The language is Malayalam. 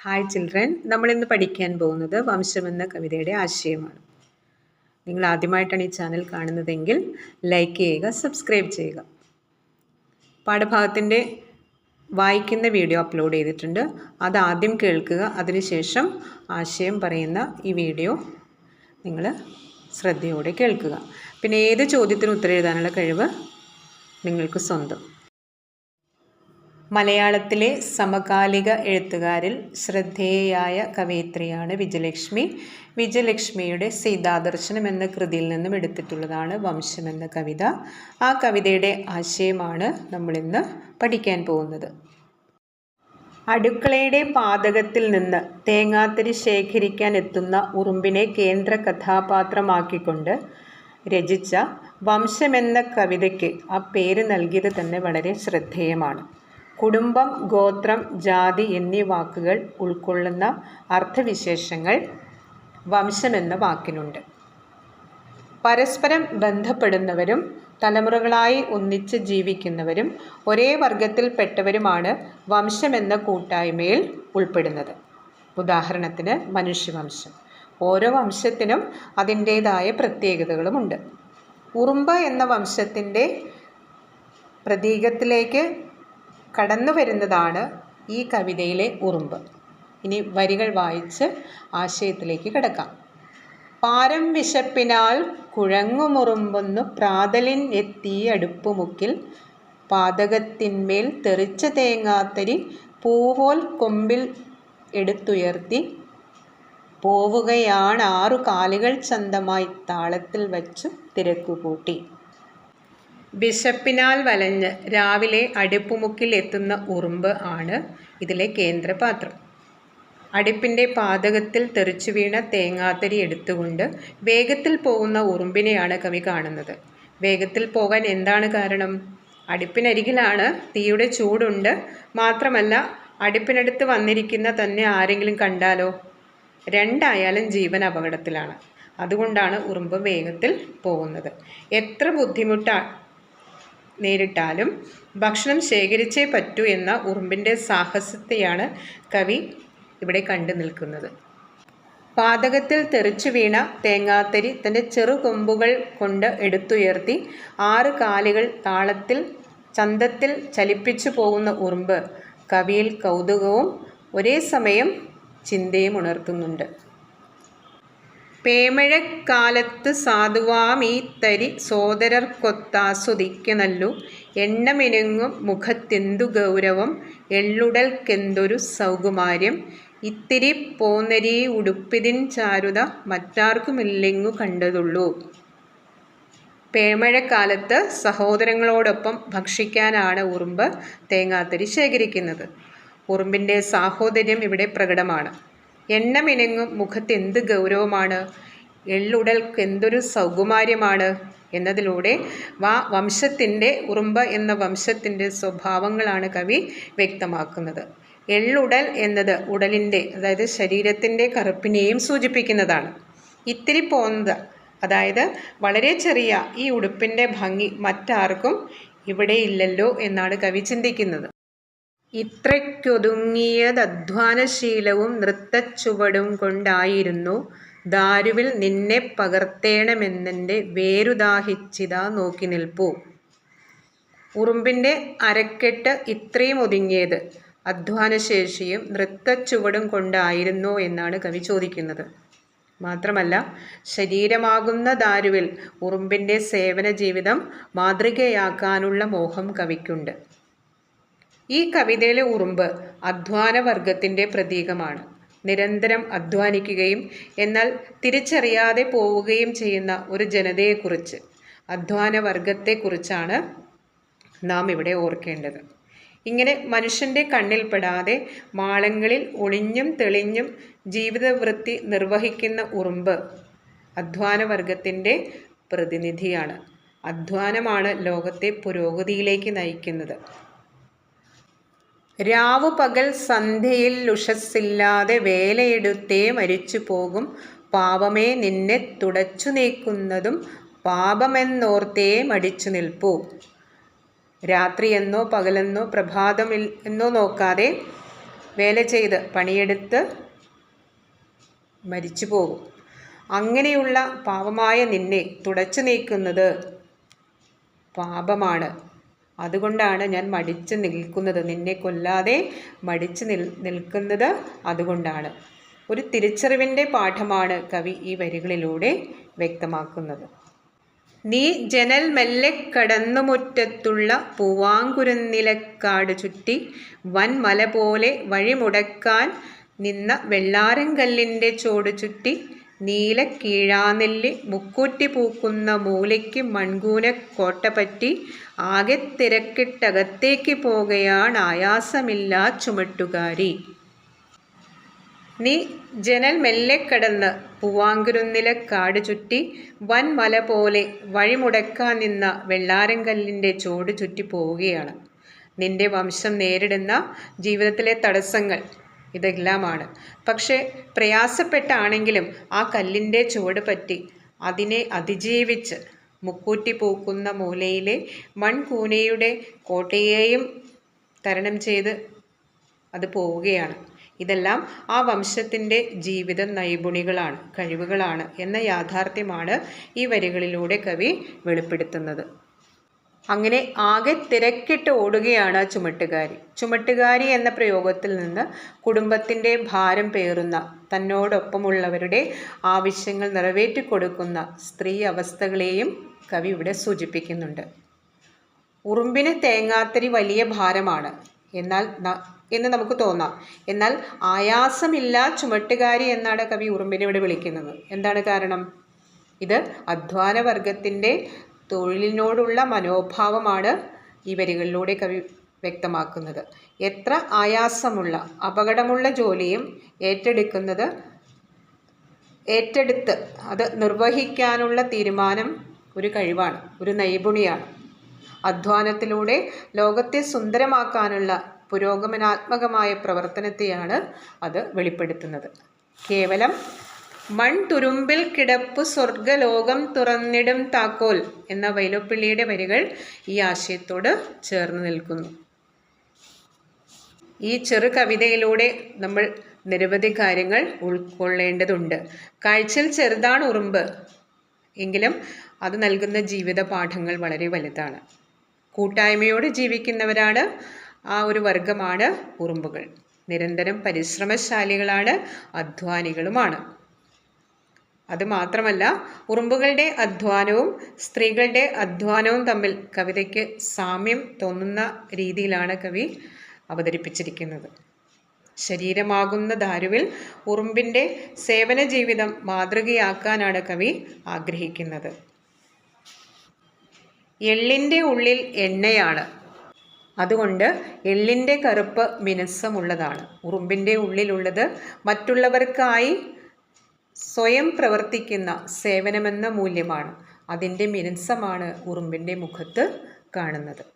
ഹായ് ചിൽഡ്രൻ നമ്മളിന്ന് പഠിക്കാൻ പോകുന്നത് വംശം എന്ന കവിതയുടെ ആശയമാണ്. നിങ്ങൾ ആദ്യമായിട്ടാണ് ഈ ചാനൽ കാണുന്നതെങ്കിൽ ലൈക്ക് ചെയ്യുക സബ്സ്ക്രൈബ് ചെയ്യുക. പാഠഭാഗത്തിന്റെ വായിക്കുന്ന വീഡിയോ അപ്ലോഡ് ചെയ്തിട്ടുണ്ട്. അത് ആദ്യം കേൾക്കുക അതിനുശേഷം ആശയം പറയുന്ന ഈ വീഡിയോ നിങ്ങൾ ശ്രദ്ധയോടെ കേൾക്കുക. പിന്നെ ഏത് ചോദ്യത്തിന് ഉത്തരം എഴുതാനുള്ള കഴിവ് നിങ്ങൾക്ക് സ്വന്തം. മലയാളത്തിലെ സമകാലിക എഴുത്തുകാരിൽ ശ്രദ്ധേയയായ കവയിത്രിയാണ് വിജയലക്ഷ്മി. വിജയലക്ഷ്മിയുടെ സീതാദർശനം എന്ന കൃതിയിൽ നിന്നും എടുത്തിട്ടുള്ളതാണ് വംശം എന്ന കവിത. ആ കവിതയുടെ ആശയമാണ് നമ്മളിന്ന് പഠിക്കാൻ പോകുന്നത്. അടുക്കളയുടെ പാതകത്തിൽ നിന്ന് തേങ്ങാത്തിരി ശേഖരിക്കാൻ എത്തുന്ന ഉറുമ്പിനെ കേന്ദ്ര കഥാപാത്രമാക്കിക്കൊണ്ട് രചിച്ച വംശമെന്ന കവിതയ്ക്ക് ആ പേര് നൽകിയത് തന്നെ വളരെ ശ്രദ്ധേയമാണ്. കുടുംബം ഗോത്രം ജാതി എന്നീ വാക്കുകൾ ഉൾക്കൊള്ളുന്ന അർത്ഥവിശേഷങ്ങൾ വംശം എന്ന വാക്കിനുണ്ട്. പരസ്പരം ബന്ധപ്പെടുന്നവരും തലമുറകളായി ഒന്നിച്ച് ജീവിക്കുന്നവരും ഒരേ വർഗത്തിൽപ്പെട്ടവരുമാണ് വംശമെന്ന കൂട്ടായ്മയിൽ ഉൾപ്പെടുന്നത്. ഉദാഹരണത്തിന് മനുഷ്യവംശം. ഓരോ വംശത്തിനും അതിന്റേതായ പ്രത്യേകതകളുമുണ്ട്. ഉറുമ്പ എന്ന വംശത്തിന്റെ പ്രതീകത്തിലേക്ക് കടന്നു വരുന്നതാണ് ഈ കവിതയിലെ ഉറുമ്പ്. ഇനി വരികൾ വായിച്ച് ആശയത്തിലേക്ക് കിടക്കാം. പാരം വിശപ്പിനാൽ കുഴങ്ങുമുറുമ്പൊന്നു പ്രാതലിൻ എത്തി അടുപ്പുമുക്കിൽ. പാതകത്തിന്മേൽ തെറിച്ച തേങ്ങാത്തരി പൂവോൽ കൊമ്പിൽ എടുത്തുയർത്തി. പോവുകയാണ് ആറു കാലുകൾ ചന്തമായി താളത്തിൽ വച്ചു തിരക്കുകൂട്ടി. ബിഷപ്പിനാൽ വലഞ്ഞ് രാവിലെ അടുപ്പുമുക്കിൽ എത്തുന്ന ഉറുമ്പ് ആണ് ഇതിലെ കേന്ദ്രപാത്രം. അടുപ്പിന്റെ പാതകത്തിൽ തെറിച്ചു വീണ തേങ്ങാത്തരി എടുത്തുകൊണ്ട് വേഗത്തിൽ പോകുന്ന ഉറുമ്പിനെയാണ് കവി കാണുന്നത്. വേഗത്തിൽ പോകാൻ എന്താണ് കാരണം? അടുപ്പിനരികിലാണ് തീയുടെ ചൂടുണ്ട്. മാത്രമല്ല അടുപ്പിനടുത്ത് വന്നിരിക്കുന്ന തന്നെ ആരെങ്കിലും കണ്ടാലോ? രണ്ടായാലും ജീവൻ അപകടത്തിലാണ്. അതുകൊണ്ടാണ് ഉറുമ്പ് വേഗത്തിൽ പോകുന്നത്. എത്ര ബുദ്ധിമുട്ടാണ് നേരിട്ടാലും ഭക്ഷണം ശേഖരിച്ചേ പറ്റൂ എന്ന ഉറുമ്പിന്റെ സാഹസത്തെയാണ് കവി ഇവിടെ കണ്ടു നിൽക്കുന്നത്. പാതകത്തിൽ തെറിച്ചു വീണ തേങ്ങാത്തരി തന്റെ ചെറുകൊമ്പുകൾ കൊണ്ട് എടുത്തുയർത്തി ആറ് കാലുകൾ താളത്തിൽ ചന്തത്തിൽ ചലിപ്പിച്ചു പോകുന്ന ഉറുമ്പ് കവിയിൽ കൗതുകവും ഒരേ സമയം ചിന്തയും ഉണർത്തുന്നുണ്ട്. പേമഴക്കാലത്ത് സാധുവാമീത്തരി സോദരർക്കൊത്താസ്വദിക്കനല്ലു. എണ്ണമിനുങ്ങും മുഖത്തെന്തു ഗൗരവം. എള്ളുടൽക്കെന്തൊരു സൗകുമാര്യം. ഇത്തിരി പോന്നരി ഉടുപ്പിതിൻ ചാരുത മറ്റാർക്കുമില്ലെങ്ങു കണ്ടതുള്ളൂ. പേമഴക്കാലത്ത് സഹോദരങ്ങളോടൊപ്പം ഭക്ഷിക്കാനാണ് ഉറുമ്പ് തേങ്ങാത്തരി ശേഖരിക്കുന്നത്. ഉറുമ്പിന്റെ സാഹോദര്യം ഇവിടെ പ്രകടമാണ്. എണ്ണമിനങ്ങും മുഖത്തെന്ത് ഗൗരവമാണ്? എള്ളുടൽക്ക് എന്തൊരു സൗകുമാര്യമാണ്? എന്നതിലൂടെ വാ വംശത്തിന്റെ ഉറുമ്പ എന്ന വംശത്തിന്റെ സ്വഭാവങ്ങളാണ് കവി വ്യക്തമാക്കുന്നത്. എള്ളുടൽ എന്നത് ഉടലിന്റെ അതായത് ശരീരത്തിന്റെ കറുപ്പിനെയും സൂചിപ്പിക്കുന്നതാണ്. ഇത്തിരി പോന്നത് അതായത് വളരെ ചെറിയ ഈ ഉടുപ്പിന്റെ ഭംഗി മറ്റാർക്കും ഇവിടെ ഇല്ലല്ലോ എന്നാണ് കവി ചിന്തിക്കുന്നത്. ഇത്രയ്ക്കൊതുങ്ങിയതധ്വാനശീലവും നൃത്തച്ചുവടും കൊണ്ടായിരുന്നു ദാരുവിൽ നിന്നെ പകർത്തേണമെന്നെന്റെ വേരുദാഹിച്ചിതാ നോക്കി നിൽപ്പൂ. ഉറുമ്പിന്റെ അരക്കെട്ട് ഇത്രയും ഒതുങ്ങിയത് അധ്വാനശേഷിയും നൃത്തച്ചുവടും കൊണ്ടായിരുന്നോ എന്നാണ് കവി ചോദിക്കുന്നത്. മാത്രമല്ല ശരീരമാകുന്ന ദാരുവിൽ ഉറുമ്പിന്റെ സേവന ജീവിതം മാതൃകയാക്കാനുള്ള മോഹം കവിക്കുണ്ട്. ഈ കവിതയിലെ ഉറുമ്പ് അധ്വാന വർഗത്തിന്റെ പ്രതീകമാണ്. നിരന്തരം അധ്വാനിക്കുകയും എന്നാൽ തിരിച്ചറിയാതെ പോവുകയും ചെയ്യുന്ന ഒരു ജനതയെക്കുറിച്ച് അധ്വാന വർഗത്തെക്കുറിച്ചാണ് നാം ഇവിടെ ഓർക്കേണ്ടത്. ഇങ്ങനെ മനുഷ്യന്റെ കണ്ണിൽപ്പെടാതെ മാളങ്ങളിൽ ഒളിഞ്ഞും തെളിഞ്ഞും ജീവിതവൃത്തി നിർവഹിക്കുന്ന ഉറുമ്പ് അധ്വാന വർഗത്തിന്റെ പ്രതിനിധിയാണ്. അധ്വാനമാണ് ലോകത്തെ പുരോഗതിയിലേക്ക് നയിക്കുന്നത്. രാവു പകൽ സന്ധ്യയിൽ ഉഷസ്സില്ലാതെ വേലയെടുത്തേ മരിച്ചു പോകും. പാപമേ നിന്നെ തുടച്ചു നീക്കുന്നതും പാപമെന്നോർത്തേ മടിച്ചു നിൽപ്പൂ. രാത്രിയെന്നോ പകലെന്നോ പ്രഭാതം എന്നോ നോക്കാതെ വേല ചെയ്ത് പണിയെടുത്ത് മരിച്ചു പോകും. അങ്ങനെയുള്ള പാപമായ നിന്നെ തുടച്ചു നീക്കുന്നത് പാപമാണ്. അതുകൊണ്ടാണ് ഞാൻ മടിച്ച് നിൽക്കുന്നത്. നിന്നെ കൊല്ലാതെ മടിച്ച് നിൽ നിൽക്കുന്നത് അതുകൊണ്ടാണ്. ഒരു തിരിച്ചറിവിന്റെ പാഠമാണ് കവി ഈ വരികളിലൂടെ വ്യക്തമാക്കുന്നത്. നീ ജനൽ മെല്ലെ കടന്നുമുറ്റത്തുള്ള പൂവാങ്കുരുന്നിലക്കാട് ചുറ്റി വൻ മല പോലെ വഴിമുടക്കാൻ നിന്ന വെള്ളാരങ്കല്ലിന്റെ ചോട് ചുറ്റി നീല കീഴാനെല്ലി മുക്കൂറ്റി പൂക്കുന്ന മൂലയ്ക്ക് മൺകൂന കോട്ടപറ്റി ആകെ തിരക്കിട്ടകത്തേക്ക് പോകുകയാണ് ആയാസമില്ലാ ചുമട്ടുകാരി. നീ ജനൽ മെല്ലെ കടന്ന് പൂവാങ്കുരുന്നിലെ കാട് ചുറ്റി വൻ മല പോലെ വഴിമുടക്കാൻ നിന്ന വെള്ളാരങ്കല്ലിന്റെ ചോട് ചുറ്റി പോവുകയാണ്. നിന്റെ വംശം നേരിടുന്ന ജീവിതത്തിലെ തടസ്സങ്ങൾ ഇതെല്ലാമാണ്. പക്ഷേ പ്രയാസപ്പെട്ടാണെങ്കിലും ആ കല്ലിന്റെ ചുവട് പറ്റി അതിനെ അതിജീവിച്ച് മുക്കൂറ്റി പൂക്കുന്ന മൂലയിലെ മൺകൂനയുടെ കോട്ടയെയും തരണം ചെയ്ത് അത് പോവുകയാണ്. ഇതെല്ലാം ആ വംശത്തിന്റെ ജീവിത നൈപുണികളാണ് കഴിവുകളാണ് എന്ന യാഥാർത്ഥ്യമാണ് ഈ വരികളിലൂടെ കവി വെളിപ്പെടുത്തുന്നത്. അങ്ങനെ ആകെ തിരക്കിട്ട് ഓടുകയാണ് ആ ചുമട്ടുകാരി. ചുമട്ടുകാരി എന്ന പ്രയോഗത്തിൽ നിന്ന് കുടുംബത്തിന്റെ ഭാരം പേറുന്ന തന്നോടൊപ്പമുള്ളവരുടെ ആവശ്യങ്ങൾ നിറവേറ്റി കൊടുക്കുന്ന സ്ത്രീ അവസ്ഥകളെയും കവി ഇവിടെ സൂചിപ്പിക്കുന്നുണ്ട്. ഉറുമ്പിന് തേങ്ങാത്തരി വലിയ ഭാരമാണ്. എന്നാൽ എന്ന് നമുക്ക് തോന്നാം. എന്നാൽ ആയാസമില്ല ചുമട്ടുകാരി എന്നാണ് കവി ഉറുമ്പിനെ ഇവിടെ വിളിക്കുന്നത്. എന്താണ് കാരണം? ഇത് അധ്വാന വർഗത്തിന്റെ തൊഴിലിനോടുള്ള മനോഭാവമാണ് ഈ വരികളിലൂടെ കവി വ്യക്തമാക്കുന്നത്. എത്ര ആയാസമുള്ള അപകടമുള്ള ജോലിയും ഏറ്റെടുക്കുന്നത് ഏറ്റെടുത്ത് അത് നിർവഹിക്കാനുള്ള തീരുമാനം ഒരു കഴിവാണ് ഒരു നൈപുണിയാണ്. അധ്വാനത്തിലൂടെ ലോകത്തെ സുന്ദരമാക്കാനുള്ള പുരോഗമനാത്മകമായ പ്രവർത്തനത്തെയാണ് അത് വെളിപ്പെടുത്തുന്നത്. കേവലം മൺതുരുമ്പിൽ കിടപ്പ് സ്വർഗലോകം തുറന്നിടും താക്കോൽ എന്ന വൈലോപ്പിള്ളിയുടെ വരികൾ ഈ ആശയത്തോട് ചേർന്ന് നിൽക്കുന്നു. ഈ ചെറു കവിതയിലൂടെ നമ്മൾ നിരവധി കാര്യങ്ങൾ ഉൾക്കൊള്ളേണ്ടതുണ്ട്. കാഴ്ചയിൽ ചെറുതാണ് ഉറുമ്പ് എങ്കിലും അത് നൽകുന്ന ജീവിത പാഠങ്ങൾ വളരെ വലുതാണ്. കൂട്ടായ്മയോട് ജീവിക്കുന്നവരാണ് ആ ഒരു വർഗമാണ് ഉറുമ്പുകൾ. നിരന്തരം പരിശ്രമശാലികളാണ് അധ്വാനികളുമാണ്. അതുമാത്രമല്ല ഉറുമ്പുകളുടെ അധ്വാനവും സ്ത്രീകളുടെ അധ്വാനവും തമ്മിൽ കവിതയ്ക്ക് സാമ്യം തോന്നുന്ന രീതിയിലാണ് കവി അവതരിപ്പിച്ചിരിക്കുന്നത്. ശരീരമാകുന്ന ദാരുവിൽ ഉറുമ്പിന്റെ സേവന ജീവിതം മാതൃകയാക്കാനാണ് കവി ആഗ്രഹിക്കുന്നത്. എള്ളിന്റെ ഉള്ളിൽ എണ്ണയാണ്. അതുകൊണ്ട് എള്ളിന്റെ കറുപ്പ് മിനുസമുള്ളതാണ്. ഉറുമ്പിന്റെ ഉള്ളിലുള്ളത് മറ്റുള്ളവർക്കായി സ്വയം പ്രവർത്തിക്കുന്ന സേവനമെന്ന മൂല്യമാണ്. അതിന്റെ മിനുസമാണ് ഉറുമ്പിന്റെ മുഖത്ത് കാണുന്നത്.